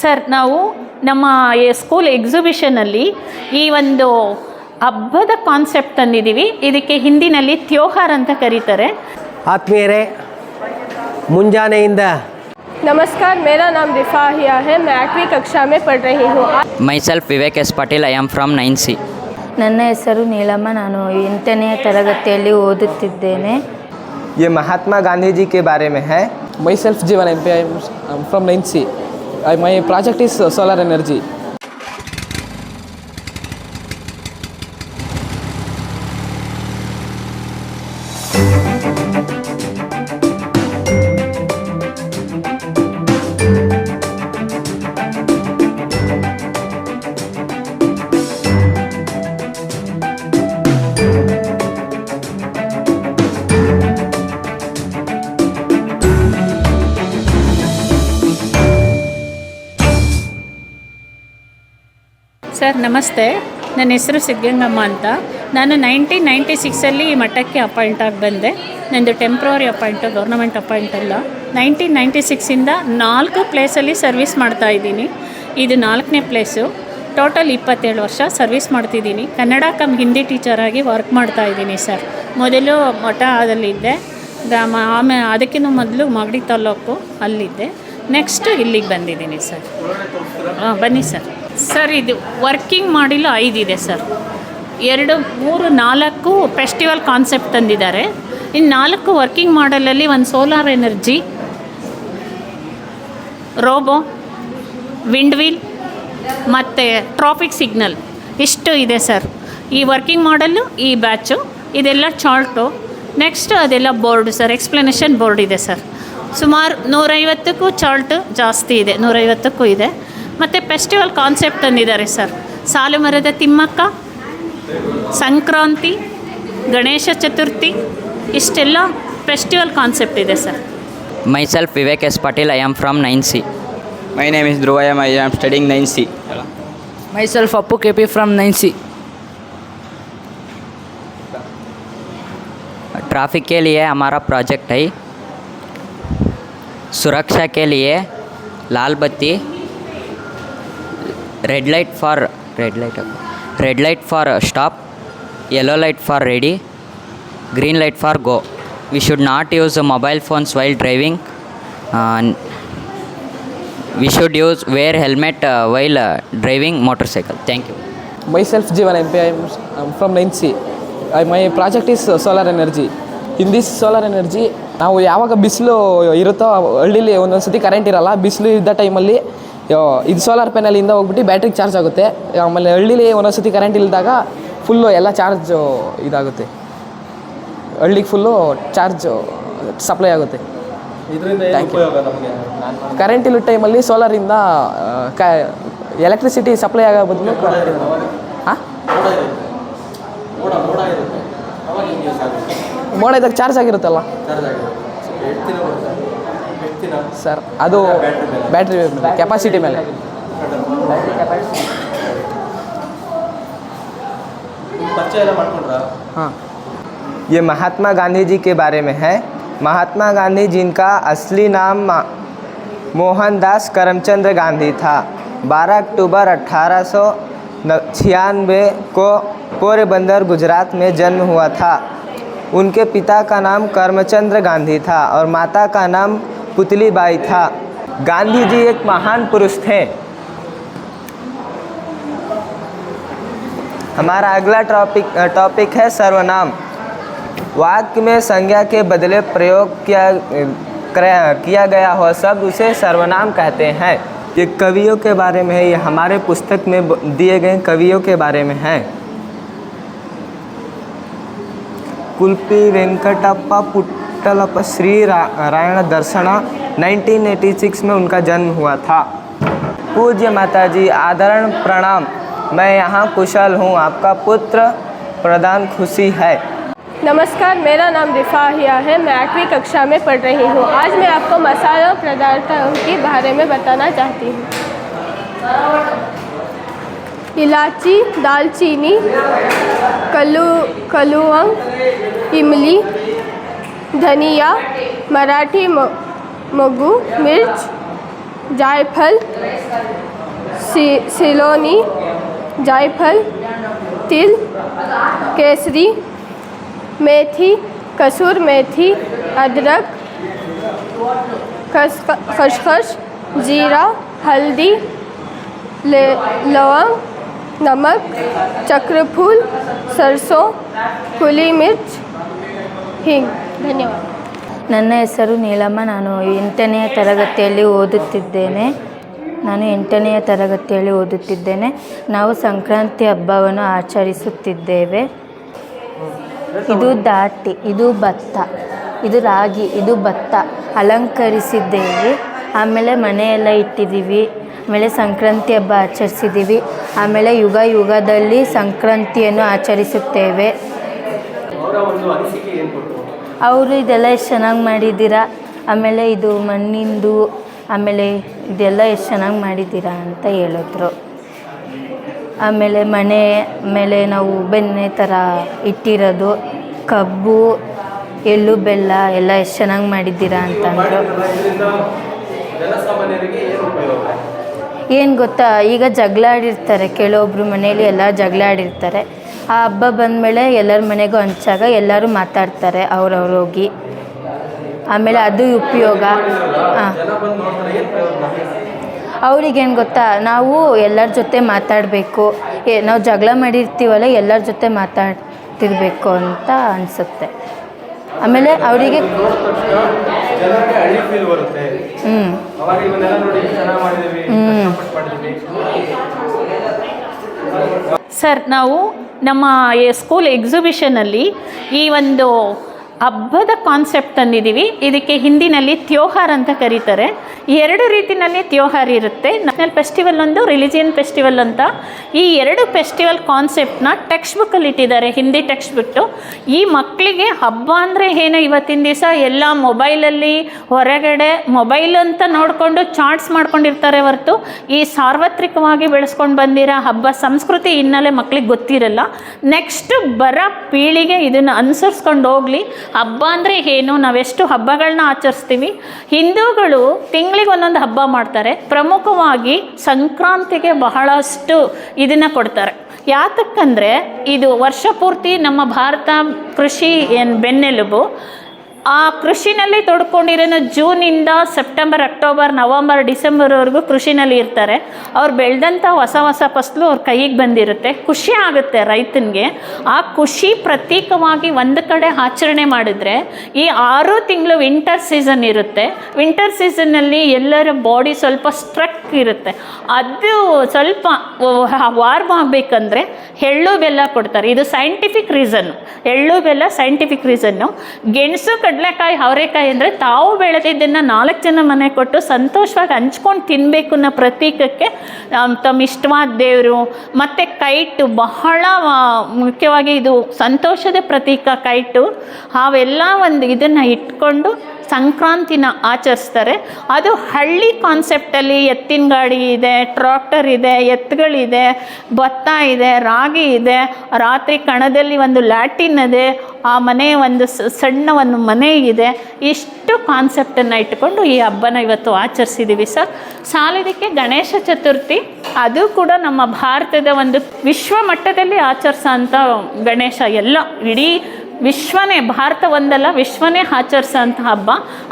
Sir ನಾವು ನಮ್ಮ school ಎಕ್ಸಿಬಿಷನಲ್ಲಿ ಈ ಒಂದು ಹಬ್ಬದ ಕಾನ್ಸೆಪ್ಟ್ ತಂದಿದ್ದೀವಿ ಇದಕ್ಕೆ ಹಿಂದಿನಲ್ಲಿ ತ್ಯೋಹಾರ್ ಅಂತ ಕರೀತಾರೆ ಆತ್ಮೀಯರೇ ಮುಂಜಾನೆಯಿಂದ नमस्कार मेरा नाम रिफाहिया है मैं आठवीं कक्षा में पढ़ रही हूँ आज myself Vivek S Patil I am from nine C ನನ್ನ ಹೆಸರು ನೀಲಮ್ಮ ನಾನು ಎಂಟನೆಯ ತರಗತಿಯಲ್ಲಿ ಓದುತ್ತಿದ್ದೇನೆ ये महात्मा गांधी जी के बारे में है myself Jivan MP. I'm, I'm from 9C. My project is uh, solar energy. Sir, ನಮಸ್ತೆ. ನನ್ನ ಹೆಸರು ಸಿದ್ಧಗಂಗಮ್ಮ ಅಂತ. ನಾನು ನೈನ್ಟೀನ್ ನೈಂಟಿ ಸಿಕ್ಸಲ್ಲಿ ಈ ಮಠಕ್ಕೆ ಅಪಾಯಿಂಟ್ ಆಗಿ ಬಂದೆ. ನಂದು ಟೆಂಪ್ರವರಿ ಅಪಾಯಿಂಟ್ ಗೌರ್ನಮೆಂಟ್ ಅಪಾಯಿಂಟ್ ಅಲ್ಲ. ನೈನ್ಟೀನ್ ನೈಂಟಿ ಸಿಕ್ಸಿಂದ ನಾಲ್ಕು ಪ್ಲೇಸಲ್ಲಿ ಸರ್ವಿಸ್ ಮಾಡ್ತಾ ಇದ್ದೀನಿ. ಇದು ನಾಲ್ಕನೇ ಪ್ಲೇಸು ಟೋಟಲ್ ಇಪ್ಪತ್ತೇಳು ವರ್ಷ ಸರ್ವಿಸ್ ಮಾಡ್ತಿದ್ದೀನಿ. ಕನ್ನಡ ಕಮ್ ಹಿಂದಿ ಟೀಚರಾಗಿ ವರ್ಕ್ ಮಾಡ್ತಾ ಇದ್ದೀನಿ ಸರ್. ಮೊದಲು ಮಠದಲ್ಲಿದ್ದೆ ಗ್ರಾಮ ಆಮೇಲೆ ಅದಕ್ಕಿಂತ ಮೊದಲು ಮಾಗಡಿ ತಾಲೂಕು ಅಲ್ಲಿದ್ದೆ. ನೆಕ್ಸ್ಟ್ ಇಲ್ಲಿಗೆ ಬಂದಿದ್ದೀನಿ ಸರ್. ಹಾಂ ಬನ್ನಿ ಸರ್. ಸರ್, ಇದು ವರ್ಕಿಂಗ್ ಮಾಡಿಲು ಐದಿದೆ ಸರ್. ಎರಡು, ಮೂರು, ನಾಲ್ಕು ಫೆಸ್ಟಿವಲ್ ಕಾನ್ಸೆಪ್ಟ್ ತಂದಿದ್ದಾರೆ. ಇನ್ನು ನಾಲ್ಕು ವರ್ಕಿಂಗ್ ಮಾಡಲಲ್ಲಿ ಒಂದು solar energy, robo, wind wheel, ಮತ್ತು ಟ್ರಾಫಿಕ್ ಸಿಗ್ನಲ್. ಇಷ್ಟು ಇದೆ ಸರ್. ಈ ವರ್ಕಿಂಗ್ ಮಾಡಲು ಈ ಬ್ಯಾಚು, ಇದೆಲ್ಲ ಚಾರ್ಟು, ನೆಕ್ಸ್ಟ್ ಅದೆಲ್ಲ ಬೋರ್ಡು ಸರ್. ಎಕ್ಸ್ಪ್ಲನೇಷನ್ ಬೋರ್ಡ್ ಇದೆ ಸರ್. ಸುಮಾರು ನೂರೈವತ್ತಕ್ಕೂ ಚಾರ್ಟ್ ಜಾಸ್ತಿ ಇದೆ ನೂರೈವತ್ತಕ್ಕೂ ಇದೆ ಮತ್ತು ಫೆಸ್ಟಿವಲ್ ಕಾನ್ಸೆಪ್ಟ್ ತಂದಿದ್ದಾರೆ ಸರ್ ಸಾಲು ಮರದ ತಿಮ್ಮಕ್ಕ ಸಂಕ್ರಾಂತಿ ಗಣೇಶ ಚತುರ್ಥಿ ಇಷ್ಟೆಲ್ಲ ಫೆಸ್ಟಿವಲ್ ಕಾನ್ಸೆಪ್ಟ್ ಇದೆ sir myself Vivek S Patil I am from nine C My name is Dhruvayam. I am studying 9C. Myself Appu KP from 9C. Traffic के लिए हमारा प्रोजेक्ट है सुरक्षा के लिए लाल बत्ती red light for red light red light for stop yellow light for ready green light for go we should not use mobile phones while driving uh, we should use wear helmet uh, while uh, driving motorcycle thank you Myself Jivan MP. I'm, I'm from 9C. I, my project is uh, solar energy. In this solar energy ನಾವು ಯಾವಾಗ ಬಿಸಿಲು ಇರುತ್ತೋ ಹಳ್ಳಿಲಿ ಒಂದೊಂದು ಸತಿ current ಇರಲ್ಲ ಬಿಸಿಲು ಇದ್ದ ಟೈಮಲ್ಲಿ ಇದು ಸೋಲಾರ್ ಪ್ಯಾನಲಿಂದ ಹೋಗ್ಬಿಟ್ಟು ಬ್ಯಾಟ್ರಿಗೆ ಚಾರ್ಜ್ ಆಗುತ್ತೆ. ಆಮೇಲೆ ಹಳ್ಳಿಲಿ ಒಂದೊಂದು ಸತಿ ಕರೆಂಟ್ ಇಲ್ಲದಾಗ ಫುಲ್ಲು ಎಲ್ಲ ಚಾರ್ಜ್ ಇದಾಗುತ್ತೆ. ಹಳ್ಳಿಗೆ ಫುಲ್ಲು ಚಾರ್ಜ್ ಸಪ್ಲೈ ಆಗುತ್ತೆ. ಕರೆಂಟ್ ಇಲ್ಲದ ಟೈಮಲ್ಲಿ ಸೋಲಾರಿಂದ ಕ ಎಲೆಕ್ಟ್ರಿಸಿಟಿ ಸಪ್ಲೈ ಆಗೋ ಬದಲು ಕರೆಂಟ್ ಹಾಂ? ಮೋಡ ಇದ್ದಾಗ ಚಾರ್ಜ್ ಆಗಿರುತ್ತಲ್ಲ ಸರ್ ಅದು ಬ್ಯಾಟ್ರಿ ಕೆಪಾಸಿಟಿ ಮೇಲೆ ಹಾಂ ये महात्मा गांधी जी के बारे में है महात्मा गांधी जिनका असली नाम मा- मोहनदास करमचंद्र गांधी था 12 अक्टूबर अट्ठारह सौ छियानवे को पोरबंदर गुजरात में जन्म हुआ था उनके पिता का नाम कर्मचंद्र गांधी था और माता का नाम पुतली बाई था। गांधी जी एक महान पुरुष थे। हमारा अगला टॉपिक टॉपिक है सर्वनाम। वाक्य में संज्ञा के बदले प्रयोग किया किया गया हो, शब्द उसे सर्वनाम कहते हैं। ये कवियों के बारे में है, ये हमारे पुस्तक में दिए गए कवियों के बारे में है। कुल्पी, वेंकटप्पा, पुट्टलप, श्री रायण दर्शना 1986 में उनका जन्म हुआ था। पूज्य माता जी आदरण प्रणाम। मैं यहाँ कुशल हूँ, आपका पुत्र प्रदान खुशी है। नमस्कार, मेरा नाम रिफाहिया है। मैं आठवीं कक्षा में पढ़ रही हूँ। आज मैं आपको मसालों पदार्थों के बारे में बताना चाहती हूँ। इलायची, दालचीनी कलू कलुअंग इमली, धनिया, मराठी मगू, मिर्च, जायफल सिलोनी, जायफल, तिल, केसरी, मेथी, कसूर मेथी, अदरक, खस, खसखस, जीरा, हल्दी, ले लौंग नमक चक्रफूल सरसों कुली मिर्च हिंग धन्यवाद ನನ್ನ ಹೆಸರು ನೀಲಮ್ಮ ನಾನು ಎಂಟನೆಯ ತರಗತಿಯಲ್ಲಿ ಓದುತ್ತಿದ್ದೇನೆ ನಾನು ಎಂಟನೆಯ ತರಗತಿಯಲ್ಲಿ ಓದುತ್ತಿದ್ದೇನೆ ನಾವು ಸಂಕ್ರಾಂತಿ ಹಬ್ಬವನ್ನು ಆಚರಿಸುತ್ತಿದ್ದೇವೆ ಇದು ದಾಟಿ ಇದು ಭತ್ತ ಇದು ರಾಗಿ ಇದು ಭತ್ತ ಅಲಂಕರಿಸಿದ್ದೇವೆ ಆಮೇಲೆ ಮನೆಯೆಲ್ಲ ಇಟ್ಟಿದ್ದೀವಿ ಆಮೇಲೆ ಸಂಕ್ರಾಂತಿ ಹಬ್ಬ ಆಚರಿಸಿದ್ದೀವಿ ಆಮೇಲೆ ಯುಗ ಯುಗದಲ್ಲಿ ಸಂಕ್ರಾಂತಿಯನ್ನು ಆಚರಿಸುತ್ತೇವೆ. ಅವರು ಇದೆಲ್ಲ ಎಷ್ಟು ಚೆನ್ನಾಗಿ ಮಾಡಿದ್ದೀರಾ? ಆಮೇಲೆ ಇದು ಮಣ್ಣಿಂದು, ಆಮೇಲೆ ಇದೆಲ್ಲ ಎಷ್ಟು ಚೆನ್ನಾಗಿ ಮಾಡಿದ್ದೀರಾ ಅಂತ ಹೇಳಿದ್ರು. ಆಮೇಲೆ ಮನೆ ಮೇಲೆ ನಾವು ಬೆಣ್ಣೆ ಥರ ಇಟ್ಟಿರೋದು, ಕಬ್ಬು, ಎಳ್ಳು, ಬೆಲ್ಲ ಎಲ್ಲ ಎಷ್ಟು ಚೆನ್ನಾಗಿ ಮಾಡಿದ್ದೀರಾ ಅಂತಂದರು ಏನು ಗೊತ್ತಾ? ಈಗ ಜಗಳ ಆಡಿರ್ತಾರೆ ಕೆಲವೊಬ್ರು ಮನೇಲಿ ಎಲ್ಲ ಜಗಳ ಆಡಿರ್ತಾರೆ ಆ ಹಬ್ಬ ಬಂದಮೇಲೆ ಎಲ್ಲರ ಮನೆಗೂ ಹಂಚಾಗ ಎಲ್ಲರೂ ಮಾತಾಡ್ತಾರೆ, ಅವ್ರವ್ರು ಹೋಗಿ. ಆಮೇಲೆ ಅದು ಉಪಯೋಗ. ಹಾಂ ಅವ್ರಿಗೇನು ಗೊತ್ತಾ? ನಾವು ಎಲ್ಲರ ಜೊತೆ ಮಾತಾಡಬೇಕು. ನಾವು ಜಗಳ ಮಾಡಿರ್ತೀವಲ್ಲ, ಎಲ್ಲರ ಜೊತೆ ಮಾತಾಡ್ತಿರ್ಬೇಕು ಅಂತ ಅನಿಸುತ್ತೆ. ಆಮೇಲೆ ಅವರಿಗೆ ಹ್ಞೂ ಹ್ಞೂ ಸರ್ ನಾವು ನಮ್ಮ ಸ್ಕೂಲ್ ಎಕ್ಸಿಬಿಷನಲ್ಲಿ ಈ ಒಂದು ಹಬ್ಬದ ಕಾನ್ಸೆಪ್ಟ್ ತಂದಿದ್ದೀವಿ ಇದಕ್ಕೆ ಹಿಂದಿನಲ್ಲಿ ತ್ಯೋಹಾರ್ ಅಂತ ಕರೀತಾರೆ. ಎರಡು ರೀತಿಯಲ್ಲಿ ತ್ಯೋಹಾರ್ ಇರುತ್ತೆ. ನ್ಯಾಷನಲ್ ಫೆಸ್ಟಿವಲ್ ಒಂದು ರಿಲಿಜಿಯನ್ ಫೆಸ್ಟಿವಲ್ ಅಂತ. ಈ ಎರಡು ಫೆಸ್ಟಿವಲ್ ಕಾನ್ಸೆಪ್ಟ್ನ ಟೆಕ್ಸ್ಟ್ ಬುಕ್ಕಲ್ಲಿ ಇಟ್ಟಿದ್ದಾರೆ, ಹಿಂದಿ ಟೆಕ್ಸ್ಟ್ ಬಿಟ್ಟು ಈ ಮಕ್ಕಳಿಗೆ ಹಬ್ಬ ಅಂದರೆ ಏನೋ ಇವತ್ತಿನ ದಿವಸ? ಎಲ್ಲ ಮೊಬೈಲಲ್ಲಿ ಹೊರಗಡೆ ಮೊಬೈಲ್ ಅಂತ ನೋಡಿಕೊಂಡು ಚಾಟ್ಸ್ ಮಾಡ್ಕೊಂಡಿರ್ತಾರೆ ಹೊರತು. ಈ ಸಾರ್ವತ್ರಿಕವಾಗಿ ಬೆಳೆಸ್ಕೊಂಡು ಬಂದಿರೋ ಹಬ್ಬ ಸಂಸ್ಕೃತಿ ಹಿನ್ನೆಲೆ ಮಕ್ಕಳಿಗೆ ಗೊತ್ತಿರಲ್ಲ. ನೆಕ್ಸ್ಟ್ ಬರೋ ಪೀಳಿಗೆ ಇದನ್ನು ಅನುಸರಿಸ್ಕೊಂಡು ಹೋಗಲಿ. ಹಬ್ಬ ಅಂದರೆ ಏನು? ನಾವೆಷ್ಟು ಹಬ್ಬಗಳನ್ನ ಆಚರಿಸ್ತೀವಿ? ಹಿಂದೂಗಳು ತಿಂಗಳಿಗೆ ಒಂದೊಂದು ಹಬ್ಬ ಮಾಡ್ತಾರೆ. ಪ್ರಮುಖವಾಗಿ ಸಂಕ್ರಾಂತಿಗೆ ಬಹಳಷ್ಟು ಇದನ್ನು ಕೊಡ್ತಾರೆ. ಯಾತಕ್ಕಂದರೆ ಇದು ವರ್ಷ ಪೂರ್ತಿ ನಮ್ಮ ಭಾರತ ಕೃಷಿ ಏನು ಬೆನ್ನೆಲುಬು. ಆ ಕೃಷಿನಲ್ಲಿ ತೊಡ್ಕೊಂಡಿರೋ ಜೂನಿಂದ ಸೆಪ್ಟೆಂಬರ್, ಅಕ್ಟೋಬರ್, ನವಂಬರ್, ಡಿಸೆಂಬರ್ವರೆಗೂ ಕೃಷಿನಲ್ಲಿ ಇರ್ತಾರೆ. ಅವ್ರು ಬೆಳೆದಂಥ ಹೊಸ ಹೊಸ ಫಸಲು ಅವ್ರ ಕೈಗೆ ಬಂದಿರುತ್ತೆ. ಖುಷಿ ಆಗುತ್ತೆ ರೈತನಿಗೆ. ಆ ಖುಷಿ ಪ್ರತೀಕವಾಗಿ ಒಂದು ಕಡೆ ಆಚರಣೆ ಮಾಡಿದ್ರೆ ಈ ಆರು ತಿಂಗಳು ವಿಂಟರ್ ಸೀಸನ್ ಇರುತ್ತೆ. ವಿಂಟರ್ ಸೀಸನ್ನಲ್ಲಿ ಎಲ್ಲರ ಬಾಡಿ ಸ್ವಲ್ಪ ಸ್ಟ್ರಕ್ ಇರುತ್ತೆ. ಅದು ಸ್ವಲ್ಪ ವಾರ್ಮ್ ಆಗಬೇಕಂದ್ರೆ ಎಳ್ಳು ಬೆಲ್ಲ ಕೊಡ್ತಾರೆ. ಇದು ಸೈಂಟಿಫಿಕ್ ರೀಸನ್ನು. ಎಳ್ಳು ಬೆಲ್ಲ ಸೈಂಟಿಫಿಕ್ ರೀಸನ್ನು. ಗೆಣಸು ಕಡಲೆಕಾಯಿ, ಅವರೆಕಾಯಿ ಅಂದರೆ ತಾವು ಬೆಳೆದಿದ್ದನ್ನು ನಾಲ್ಕು ಜನ ಮನೆ ಕೊಟ್ಟು ಸಂತೋಷವಾಗಿ ಹಂಚ್ಕೊಂಡು ತಿನ್ನಬೇಕು ಅನ್ನೋ ಪ್ರತೀಕಕ್ಕೆ ತಮ್ಮ ಇಷ್ಟವಾದ ದೇವರು. ಮತ್ತು ಕೈಟು ಬಹಳ ಮುಖ್ಯವಾಗಿ ಇದು ಸಂತೋಷದ ಪ್ರತೀಕ ಕೈಟು. ಅವೆಲ್ಲ ಒಂದು ಇದನ್ನು ಇಟ್ಕೊಂಡು ಸಂಕ್ರಾಂತಿನ ಆಚರಿಸ್ತಾರೆ. ಅದು ಹಳ್ಳಿ ಕಾನ್ಸೆಪ್ಟಲ್ಲಿ ಎತ್ತಿನ ಗಾಡಿ ಇದೆ ಟ್ರಾಕ್ಟರ್ ಇದೆ, ಎತ್ತುಗಳಿದೆ, ಭತ್ತ ಇದೆ, ರಾಗಿ ಇದೆ. ರಾತ್ರಿ ಕಣದಲ್ಲಿ ಒಂದು ಲ್ಯಾಟಿನ್ ಇದೆ. ಆ ಮನೆ ಒಂದು ಸಣ್ಣ ಒಂದು ಮನೆ ಇದೆ. ಇಷ್ಟು ಕಾನ್ಸೆಪ್ಟನ್ನು ಇಟ್ಕೊಂಡು ಈ ಹಬ್ಬನ ಇವತ್ತು ಆಚರಿಸಿದ್ದೀವಿ ಸರ್ ಸಾಲಿದಕ್ಕೆ ಗಣೇಶ ಚತುರ್ಥಿ, ಅದು ಕೂಡ ನಮ್ಮ ಭಾರತದ ಒಂದು ವಿಶ್ವ ಮಟ್ಟದಲ್ಲಿ ಆಚರಿಸೋಂಥ ಗಣೇಶ. ಎಲ್ಲ, ಇಡೀ ವಿಶ್ವನೇ, ಭಾರತ ಒಂದಲ್ಲ, ವಿಶ್ವನೇ ಆಚರಿಸೋಂಥ ಹಬ್ಬ.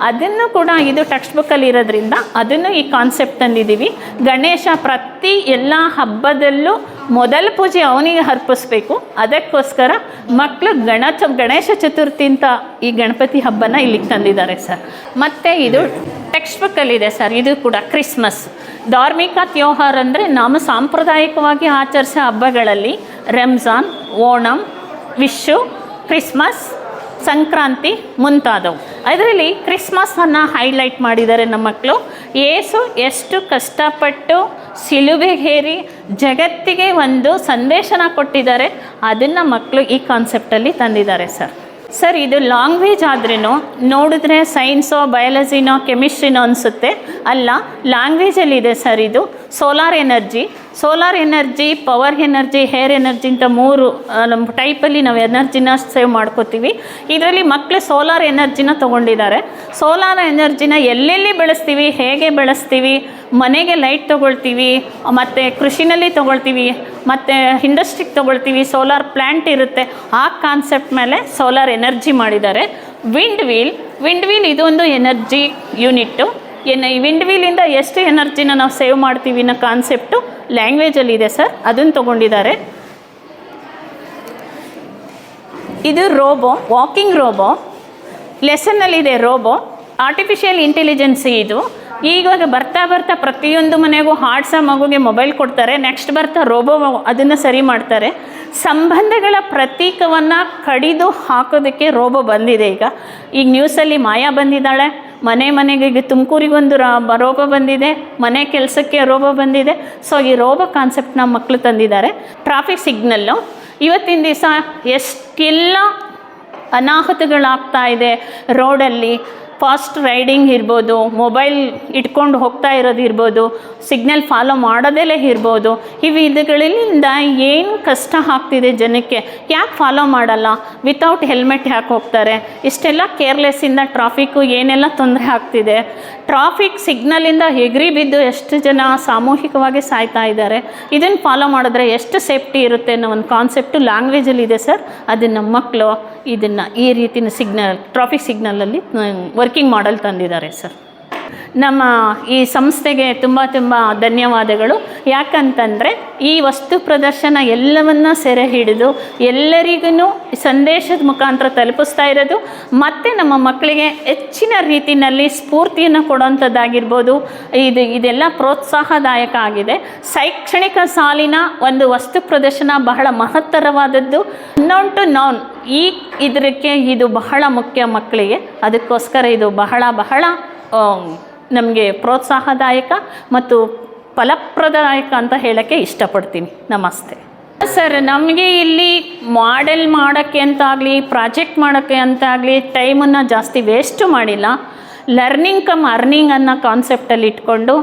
ಅದನ್ನು ಕೂಡ ಇದು ಟೆಕ್ಸ್ಟ್ ಬುಕ್ಕಲ್ಲಿ ಇರೋದ್ರಿಂದ ಅದನ್ನು ಈ ಕಾನ್ಸೆಪ್ಟ್ ತಂದಿದ್ದೀವಿ. ಗಣೇಶ ಪ್ರತಿ ಎಲ್ಲ ಹಬ್ಬದಲ್ಲೂ ಮೊದಲ ಪೂಜೆ ಅವನಿಗೆ ಅರ್ಪಿಸ್ಬೇಕು. ಅದಕ್ಕೋಸ್ಕರ ಮಕ್ಕಳು ಗಣ ಚ ಗಣೇಶ ಚತುರ್ಥಿ ಅಂತ ಈ ಗಣಪತಿ ಹಬ್ಬನ ಇಲ್ಲಿಗೆ ತಂದಿದ್ದಾರೆ ಸರ್. ಮತ್ತು ಇದು ಟೆಕ್ಸ್ಟ್ ಬುಕ್ಕಲ್ಲಿದೆ ಸರ್. ಇದು ಕೂಡ ಕ್ರಿಸ್ಮಸ್. ಧಾರ್ಮಿಕ ತ್ಯೋಹಾರ ಅಂದರೆ ನಮ್ಮ ಸಾಂಪ್ರದಾಯಿಕವಾಗಿ ಆಚರಿಸೋ ಹಬ್ಬಗಳಲ್ಲಿ ರಂಜಾನ್, ಓಣಂ, ವಿಶು, ಕ್ರಿಸ್ಮಸ್ ಸಂಕ್ರಾಂತಿ ಮುಂತಾದವು. ಅದರಲ್ಲಿ ಕ್ರಿಸ್ಮಸನ್ನು ಹೈಲೈಟ್ ಮಾಡಿದ್ದಾರೆ ನಮ್ಮ ಮಕ್ಕಳು ಏಸು ಎಷ್ಟು ಕಷ್ಟಪಟ್ಟು ಸಿಲುಬೆಗೇರಿ ಜಗತ್ತಿಗೆ ಒಂದು ಸಂದೇಶನ ಕೊಟ್ಟಿದ್ದಾರೆ. ಅದನ್ನು ಮಕ್ಕಳು ಈ ಕಾನ್ಸೆಪ್ಟಲ್ಲಿ ತಂದಿದ್ದಾರೆ ಸರ್ ಸರ್ ಇದು ಲ್ಯಾಂಗ್ವೇಜ್ ಆದ್ರೂ ನೋಡಿದ್ರೆ ಸೈನ್ಸೋ ಬಯಾಲಜಿನೋ ಕೆಮಿಸ್ಟ್ರಿನೋ ಅನಿಸುತ್ತೆ. ಅಲ್ಲ ಲ್ಯಾಂಗ್ವೇಜಲ್ಲಿದೆ ಸರ್ ಇದು solar energy solar energy power energy air energy ಅಂತ ಮೂರು ನಮ್ಮ ಟೈಪಲ್ಲಿ ನಾವು ಎನರ್ಜಿನ ಸೇವ್ ಮಾಡ್ಕೋತೀವಿ. ಇದರಲ್ಲಿ ಮಕ್ಕಳು ಸೋಲಾರ್ ಎನರ್ಜಿನ ತೊಗೊಂಡಿದ್ದಾರೆ. ಸೋಲಾರ್ ಎನರ್ಜಿನ ಎಲ್ಲೆಲ್ಲಿ ಬೆಳೆಸ್ತೀವಿ, ಹೇಗೆ ಬೆಳೆಸ್ತೀವಿ, ಮನೆಗೆ ಲೈಟ್ ತೊಗೊಳ್ತೀವಿ, ಮತ್ತು ಕೃಷಿನಲ್ಲಿ ತೊಗೊಳ್ತೀವಿ, ಮತ್ತು ಇಂಡಸ್ಟ್ರಿಗೆ ತೊಗೊಳ್ತೀವಿ ಸೋಲಾರ್ ಪ್ಲ್ಯಾಂಟ್ ಇರುತ್ತೆ. ಆ ಕಾನ್ಸೆಪ್ಟ್ ಮೇಲೆ ಸೋಲಾರ್ ಎನರ್ಜಿ ಮಾಡಿದ್ದಾರೆ. ವಿಂಡ್ ವೀಲ್ ವಿಂಡ್ ವೀಲ್ ಇದೊಂದು ಎನರ್ಜಿ ಯೂನಿಟ್ಟು ಏನು ವಿಂಡ್ ವೀಲಿಂದ ಎಷ್ಟು ಎನರ್ಜಿನ ನಾವು ಸೇವ್ ಮಾಡ್ತೀವಿ ಅನ್ನೋ ಕಾನ್ಸೆಪ್ಟು ಲ್ಯಾಂಗ್ವೇಜಲ್ಲಿ ಇದೆ ಸರ್ ಅದನ್ನು ತೊಗೊಂಡಿದ್ದಾರೆ. ಇದು ರೋಬೋ ವಾಕಿಂಗ್ ರೋಬೋ ಲೆಸನ್ನಲ್ಲಿದೆ ರೋಬೋ ಆರ್ಟಿಫಿಷಿಯಲ್ ಇಂಟೆಲಿಜೆನ್ಸಿ ಇದು. ಈವಾಗ ಬರ್ತಾ ಬರ್ತಾ ಪ್ರತಿಯೊಂದು ಮನೆಗೂ ಹಾಡ್ಸ ಮಗುಗೆ ಮೊಬೈಲ್ ಕೊಡ್ತಾರೆ. ನೆಕ್ಸ್ಟ್ ಬರ್ತಾ ರೋಬೋ ಅದನ್ನು ಸರಿ ಮಾಡ್ತಾರೆ. ಸಂಬಂಧಗಳ ಪ್ರತೀಕವನ್ನು ಕಡಿದು ಹಾಕೋದಕ್ಕೆ ರೋಬೋ ಬಂದಿದೆ ಈಗ. ಈಗ ನ್ಯೂಸಲ್ಲಿ ಮಾಯಾ ಬಂದಿದ್ದಾಳೆ. ಮನೆ ಮನೆಗೆ ಈಗ ತುಮಕೂರಿಗೊಂದು ರೋಗ ಬಂದಿದೆ, ಮನೆ ಕೆಲಸಕ್ಕೆ ರೋಬೋ ಬಂದಿದೆ. ಸೊ ಈ ರೋಬೋ ಕಾನ್ಸೆಪ್ಟ್ನ ಮಕ್ಕಳು ತಂದಿದ್ದಾರೆ. ಟ್ರಾಫಿಕ್ ಸಿಗ್ನಲ್ಲು ಇವತ್ತಿನ ದಿವಸ ಎಷ್ಟೆಲ್ಲ ಅನಾಹುತಗಳಾಗ್ತಾ ಇದೆ ರೋಡಲ್ಲಿ. ಫಾಸ್ಟ್ ರೈಡಿಂಗ್ ಇರ್ಬೋದು, ಮೊಬೈಲ್ ಇಟ್ಕೊಂಡು ಹೋಗ್ತಾ ಇರೋದು ಇರ್ಬೋದು, ಸಿಗ್ನಲ್ ಫಾಲೋ ಮಾಡೋದಲ್ಲೇ ಇರ್ಬೋದು. ಈ ವಿಧಗಳಿಂದ ಏನು ಕಷ್ಟ ಆಗ್ತಿದೆ ಜನಕ್ಕೆ? ಯಾಕೆ ಫಾಲೋ ಮಾಡಲ್ಲ? ವಿತೌಟ್ ಹೆಲ್ಮೆಟ್ ಯಾಕೆ ಹೋಗ್ತಾರೆ? ಇಷ್ಟೆಲ್ಲ ಕೇರ್ಲೆಸ್ಸಿಂದ ಟ್ರಾಫಿಕ್ಕು ಏನೆಲ್ಲ ತೊಂದರೆ ಆಗ್ತಿದೆ? ಟ್ರಾಫಿಕ್ ಸಿಗ್ನಲಿಂದ ಎಗರಿ ಬಿದ್ದು ಎಷ್ಟು ಜನ ಸಾಮೂಹಿಕವಾಗಿ ಸಾಯ್ತಾ ಇದ್ದಾರೆ? ಇದನ್ನು ಫಾಲೋ ಮಾಡಿದ್ರೆ ಎಷ್ಟು ಸೇಫ್ಟಿ ಇರುತ್ತೆ ಅನ್ನೋ ಒಂದು ಕಾನ್ಸೆಪ್ಟು ಲ್ಯಾಂಗ್ವೇಜಲ್ಲಿ ಇದೆ ಸರ್. ಅದನ್ನು ಮಕ್ಕಳು ಇದನ್ನು ಈ ರೀತಿಯ ಸಿಗ್ನಲ್ ಟ್ರಾಫಿಕ್ ಸಿಗ್ನಲಲ್ಲಿ ವರ್ಕಿಂಗ್ ಮಾಡಲ್ ತಂದಿದ್ದಾರೆ ಸರ್. ನಮ್ಮ ಈ ಸಂಸ್ಥೆಗೆ ತುಂಬ ತುಂಬ ಧನ್ಯವಾದಗಳು. ಯಾಕಂತಂದರೆ ಈ ವಸ್ತು ಪ್ರದರ್ಶನ ಎಲ್ಲವನ್ನ ಸೆರೆ ಹಿಡಿದು ಎಲ್ಲರಿಗೂ ಸಂದೇಶದ ಮುಖಾಂತರ ತಲುಪಿಸ್ತಾ ಇರೋದು. ಮತ್ತು ನಮ್ಮ ಮಕ್ಕಳಿಗೆ ಹೆಚ್ಚಿನ ರೀತಿಯಲ್ಲಿ ಸ್ಫೂರ್ತಿಯನ್ನು ಕೊಡುವಂಥದ್ದಾಗಿರ್ಬೋದು ಇದು ಇದೆಲ್ಲ ಪ್ರೋತ್ಸಾಹದಾಯಕ ಆಗಿದೆ. ಶೈಕ್ಷಣಿಕ ಸಾಲಿನ ಒಂದು ವಸ್ತು ಪ್ರದರ್ಶನ ಬಹಳ ಮಹತ್ತರವಾದದ್ದು. ನೌನ್ ಟು ನೌನ್ ಈ ಇದಕ್ಕೆ ಇದು ಬಹಳ ಮುಖ್ಯ ಮಕ್ಕಳಿಗೆ. ಅದಕ್ಕೋಸ್ಕರ ಇದು ಬಹಳ ಬಹಳ ನಮಗೆ ಪ್ರೋತ್ಸಾಹದಾಯಕ ಮತ್ತು ಫಲಪ್ರದಾಯಕ ಅಂತ ಹೇಳೋಕ್ಕೆ ಇಷ್ಟಪಡ್ತೀನಿ. ನಮಸ್ತೆ. ಸರ್, ನಮಗೆ ಇಲ್ಲಿ ಮಾಡೆಲ್ ಮಾಡೋಕ್ಕೆ ಅಂತಾಗಲಿ, ಪ್ರಾಜೆಕ್ಟ್ ಮಾಡೋಕ್ಕೆ ಅಂತಾಗಲಿ ಟೈಮನ್ನು ಜಾಸ್ತಿ ವೇಸ್ಟು ಮಾಡಿಲ್ಲ. ಲರ್ನಿಂಗ್ ಕಮ್ ಅರ್ನಿಂಗ್ ಅನ್ನೋ ಕಾನ್ಸೆಪ್ಟಲ್ಲಿ ಇಟ್ಕೊಂಡು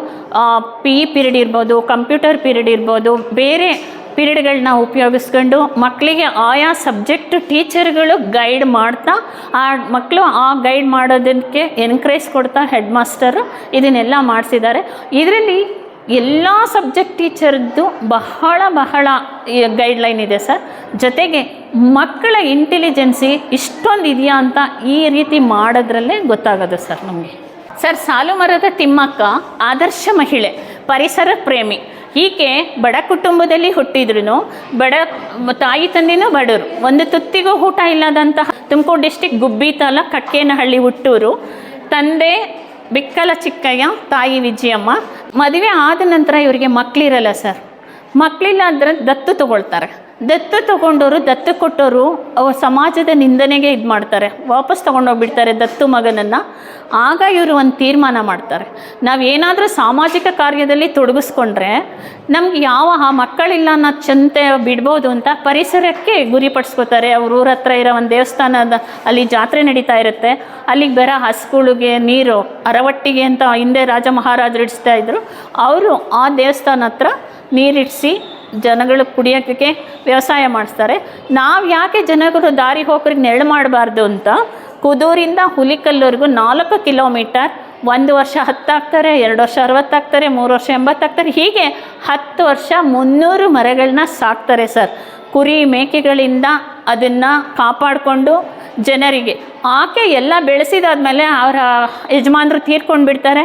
ಪಿ ಇ ಪಿರಿಯಡ್ ಇರ್ಬೋದು, ಕಂಪ್ಯೂಟರ್ ಪಿರಿಯಡ್ ಇರ್ಬೋದು, ಬೇರೆ ಪಿರಿಯಡ್ಗಳನ್ನ ಉಪಯೋಗಿಸ್ಕೊಂಡು ಮಕ್ಕಳಿಗೆ ಆಯಾ ಸಬ್ಜೆಕ್ಟ್ ಟೀಚರ್ಗಳು ಗೈಡ್ ಮಾಡ್ತಾ, ಆ ಮಕ್ಕಳು ಆ ಗೈಡ್ ಮಾಡೋದಕ್ಕೆ ಎನ್ಕರೇಜ್ ಕೊಡ್ತಾ ಹೆಡ್ ಮಾಸ್ಟರು ಇದನ್ನೆಲ್ಲ ಮಾಡಿಸಿದ್ದಾರೆ. ಇದರಲ್ಲಿ ಎಲ್ಲ ಸಬ್ಜೆಕ್ಟ್ ಟೀಚರ್ದು ಬಹಳ ಬಹಳ ಗೈಡ್ಲೈನ್ ಇದೆ ಸರ್. ಜೊತೆಗೆ ಮಕ್ಕಳ ಇಂಟೆಲಿಜೆನ್ಸಿ ಇಷ್ಟೊಂದು ಇದೆಯಾ ಅಂತ ಈ ರೀತಿ ಮಾಡೋದ್ರಲ್ಲೇ ಗೊತ್ತಾಗೋದು ಸರ್ ನಮಗೆ. ಸರ್ ಸಾಲು ಮರದ ತಿಮ್ಮಕ್ಕ ಆದರ್ಶ ಮಹಿಳೆ, ಪರಿಸರ ಪ್ರೇಮಿ. ಈಕೆ ಬಡ ಕುಟುಂಬದಲ್ಲಿ ಹುಟ್ಟಿದ್ರು ಬಡ ತಾಯಿ ತಂದೆನೂ ಬಡವರು. ಒಂದು ತುತ್ತಿಗೂ ಊಟ ಇಲ್ಲದಂತಹ ತುಮಕೂರು ಡಿಸ್ಟಿಕ್ ಗುಬ್ಬಿ ತಾಲ ಕಟ್ಕೇನಹಳ್ಳಿ ಹುಟ್ಟೂರು. ತಂದೆ ಬಿಕ್ಕಲ ಚಿಕ್ಕಯ್ಯ, ತಾಯಿ ವಿಜಯಮ್ಮ. ಮದುವೆ ಆದ ನಂತರ ಇವರಿಗೆ ಮಕ್ಕಳಿರಲ್ಲ ಸರ್. ಮಕ್ಕಳಿಲ್ಲ ಅಂದರೆ ದತ್ತು ತಗೊಳ್ತಾರೆ. ದತ್ತು ತಗೊಂಡವರು ದತ್ತು ಕೊಟ್ಟವರು ಅವ ಸಮಾಜದ ನಿಂದನೆಗೆ ಇದು ಮಾಡ್ತಾರೆ. ವಾಪಸ್ ತೊಗೊಂಡೋಗ್ಬಿಡ್ತಾರೆ ದತ್ತು ಮಗನನ್ನು. ಆಗ ಇವರು ಒಂದು ತೀರ್ಮಾನ ಮಾಡ್ತಾರೆ. ನಾವು ಏನಾದರೂ ಸಾಮಾಜಿಕ ಕಾರ್ಯದಲ್ಲಿ ತೊಡಗಿಸ್ಕೊಂಡ್ರೆ ನಮ್ಗೆ ಯಾವ ಆ ಮಕ್ಕಳಿಲ್ಲ ಅನ್ನೋ ಚಂತೆ ಬಿಡ್ಬೋದು ಅಂತ ಪರಿಸರಕ್ಕೆ ಗುರಿಪಡಿಸ್ಕೋತಾರೆ ಅವ್ರ ಊರ ಹತ್ರ ಇರೋ ಒಂದು ದೇವಸ್ಥಾನದ ಅಲ್ಲಿ ಜಾತ್ರೆ ನಡೀತಾ ಇರುತ್ತೆ. ಅಲ್ಲಿಗೆ ಬರೋ ಹಸುಗಳಿಗೆ ನೀರು, ಅರವಟ್ಟಿಗೆ ಅಂತ ಹಿಂದೆ ರಾಜ ಮಹಾರಾಜರು ಇಡಿಸ್ತಾ ಇದ್ರು. ಅವರು ಆ ದೇವಸ್ಥಾನ ಹತ್ರ ನೀರಿಡಿಸಿ ಜನಗಳು ಕುಡಿಯೋಕ್ಕೆ ವ್ಯವಸಾಯ ಮಾಡಿಸ್ತಾರೆ. ನಾವು ಯಾಕೆ ಜನಗಳು ದಾರಿ ಹೋಗೋರಿಗೆ ನೆರಳು ಮಾಡಬಾರ್ದು ಅಂತ, ಕುದೂರಿಂದ ಹುಲಿಕಲ್ಲೂರಿಗೂ ನಾಲ್ಕು ಕಿಲೋಮೀಟರ್, ಒಂದು ವರ್ಷ ಹತ್ತಾಗ್ತಾರೆ, ಎರಡು ವರ್ಷ ಅರವತ್ತಾಗ್ತಾರೆ, ಮೂರು ವರ್ಷ ಎಂಬತ್ತಾಗ್ತಾರೆ, ಹೀಗೆ ಹತ್ತು ವರ್ಷ ಮುನ್ನೂರು ಮರಗಳನ್ನ ಸಾಕ್ತಾರೆ ಸರ್. ಕುರಿ ಮೇಕೆಗಳಿಂದ ಅದನ್ನು ಕಾಪಾಡಿಕೊಂಡು ಜನರಿಗೆ, ಆಕೆ ಎಲ್ಲ ಬೆಳೆಸಿದಾದ್ಮೇಲೆ ಅವರ ಯಜಮಾನರು ತೀರ್ಕೊಂಡು ಬಿಡ್ತಾರೆ.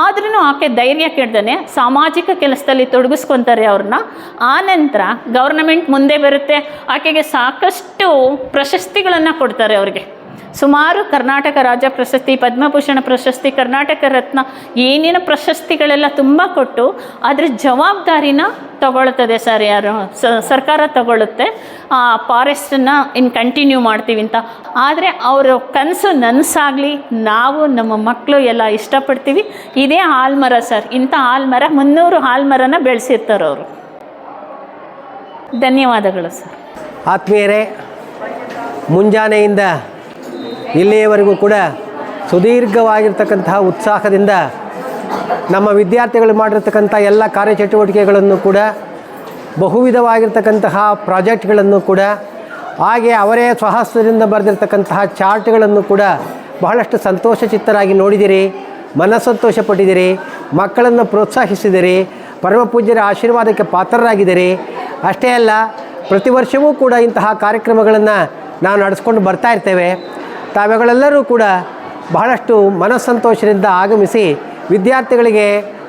ಆದ್ರೂ ಆಕೆ ಧೈರ್ಯ ಕೆಡ್ದೇ ಸಾಮಾಜಿಕ ಕೆಲಸದಲ್ಲಿ ತೊಡಗಿಸ್ಕೊತಾರೆ ಅವ್ರನ್ನ. ಆನಂತರ ಗೌರ್ನಮೆಂಟ್ ಮುಂದೆ ಬರುತ್ತೆ, ಆಕೆಗೆ ಸಾಕಷ್ಟು ಪ್ರಶಸ್ತಿಗಳನ್ನು ಕೊಡ್ತಾರೆ ಅವ್ರಿಗೆ. ಸುಮಾರು ಕರ್ನಾಟಕ ರಾಜ್ಯ ಪ್ರಶಸ್ತಿ, ಪದ್ಮಭೂಷಣ ಪ್ರಶಸ್ತಿ, ಕರ್ನಾಟಕ ರತ್ನ ಏನೇನು ಪ್ರಶಸ್ತಿಗಳೆಲ್ಲ ತುಂಬ ಕೊಟ್ಟು ಅದರ ಜವಾಬ್ದಾರಿನ ತಗೊಳ್ತದೆ ಸರ್ ಯಾರು? ಸರ್ಕಾರ ತಗೊಳ್ಳುತ್ತೆ ಆ ಫಾರೆಸ್ಟನ್ನು ಇನ್ನು ಕಂಟಿನ್ಯೂ ಮಾಡ್ತೀವಿ ಅಂತ. ಆದರೆ ಅವರ ಕನಸು ನನಸಾಗಲಿ, ನಾವು ನಮ್ಮ ಮಕ್ಕಳು ಎಲ್ಲ ಇಷ್ಟಪಡ್ತೀವಿ. ಇದೇ ಹಾಲ್ಮರ ಸರ್. ಇಂಥ ಹಾಲ್ಮರ ಮುನ್ನೂರು ಹಾಲ್ಮರನ ಬೆಳೆಸಿರ್ತಾರೆ ಅವರು. ಧನ್ಯವಾದಗಳು ಸರ್. ಆತ್ಮೀಯರೇ, ಮುಂಜಾನೆಯಿಂದ ಇಲ್ಲಿಯವರೆಗೂ ಕೂಡ ಸುದೀರ್ಘವಾಗಿರ್ತಕ್ಕಂತಹ ಉತ್ಸಾಹದಿಂದ ನಮ್ಮ ವಿದ್ಯಾರ್ಥಿಗಳು ಮಾಡಿರ್ತಕ್ಕಂಥ ಎಲ್ಲ ಕಾರ್ಯಚಟುವಟಿಕೆಗಳನ್ನು ಕೂಡ, ಬಹುವಿಧವಾಗಿರ್ತಕ್ಕಂತಹ ಪ್ರಾಜೆಕ್ಟ್ಗಳನ್ನು ಕೂಡ, ಹಾಗೆ ಅವರೇ ಸ್ವಹಸ್ತದಿಂದ ಬರೆದಿರ್ತಕ್ಕಂತಹ ಚಾರ್ಟ್ಗಳನ್ನು ಕೂಡ ಬಹಳಷ್ಟು ಸಂತೋಷ ಚಿತ್ತರಾಗಿ ನೋಡಿದಿರಿ ಮನಸ್ಸಂತೋಷ ಪಟ್ಟಿದ್ದೀರಿ ಮಕ್ಕಳನ್ನು ಪ್ರೋತ್ಸಾಹಿಸಿದಿರಿ ಪರಮಪೂಜ್ಯರ ಆಶೀರ್ವಾದಕ್ಕೆ ಪಾತ್ರರಾಗಿದ್ದೀರಿ ಅಷ್ಟೇ ಅಲ್ಲ, ಪ್ರತಿ ವರ್ಷವೂ ಕೂಡ ಇಂತಹ ಕಾರ್ಯಕ್ರಮಗಳನ್ನು ನಾವು ನಡೆಸ್ಕೊಂಡು ಬರ್ತಾ ಇರ್ತೇವೆ. ತಾವುಗಳೆಲ್ಲರೂ ಕೂಡ ಬಹಳಷ್ಟು ಮನಸ್ಸಂತೋಷದಿಂದ ಆಗಮಿಸಿ ವಿದ್ಯಾರ್ಥಿಗಳಿಗೆ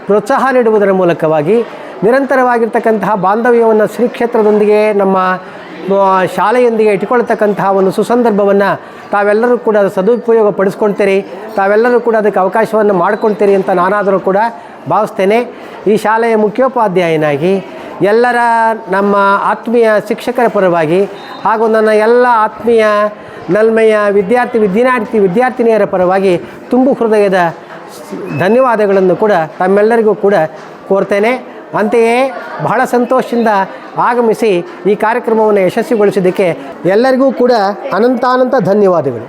ಪ್ರೋತ್ಸಾಹ ನೀಡುವುದರ ಮೂಲಕವಾಗಿ ನಿರಂತರವಾಗಿರ್ತಕ್ಕಂತಹ ಬಾಂಧವ್ಯವನ್ನು ಶ್ರೀ ಕ್ಷೇತ್ರದೊಂದಿಗೆ ನಮ್ಮ ಶಾಲೆಯೊಂದಿಗೆ ಇಟ್ಕೊಳ್ತಕ್ಕಂತಹ ಒಂದು ಸುಸಂದರ್ಭವನ್ನು ತಾವೆಲ್ಲರೂ ಕೂಡ ಸದುಪಯೋಗ ಪಡಿಸ್ಕೊಳ್ತೀರಿ ತಾವೆಲ್ಲರೂ ಕೂಡ ಅದಕ್ಕೆ ಅವಕಾಶವನ್ನು ಮಾಡ್ಕೊಳ್ತೀರಿ ಅಂತ ನಾನಾದರೂ ಕೂಡ ಭಾವಿಸ್ತೇನೆ. ಈ ಶಾಲೆಯ ಮುಖ್ಯೋಪಾಧ್ಯಾಯನಾಗಿ ಎಲ್ಲರ ನಮ್ಮ ಆತ್ಮೀಯ ಶಿಕ್ಷಕರ ಪರವಾಗಿ ಹಾಗೂ ನನ್ನ ಎಲ್ಲ ಆತ್ಮೀಯ ನಲ್ಮೆಯ ವಿದ್ಯಾರ್ಥಿ ವಿದ್ಯಾರ್ಥಿ ವಿದ್ಯಾರ್ಥಿನಿಯರ ಪರವಾಗಿ ತುಂಬು ಹೃದಯದ ಧನ್ಯವಾದಗಳನ್ನು ಕೂಡ ತಮ್ಮೆಲ್ಲರಿಗೂ ಕೂಡ ಕೋರ್ತೇನೆ. ಅಂತೆಯೇ ಬಹಳ ಸಂತೋಷದಿಂದ ಆಗಮಿಸಿ ಈ ಕಾರ್ಯಕ್ರಮವನ್ನು ಯಶಸ್ವಿಗೊಳಿಸಿದ್ದಕ್ಕೆ ಎಲ್ಲರಿಗೂ ಕೂಡ ಅನಂತಾನಂತ ಧನ್ಯವಾದಗಳು.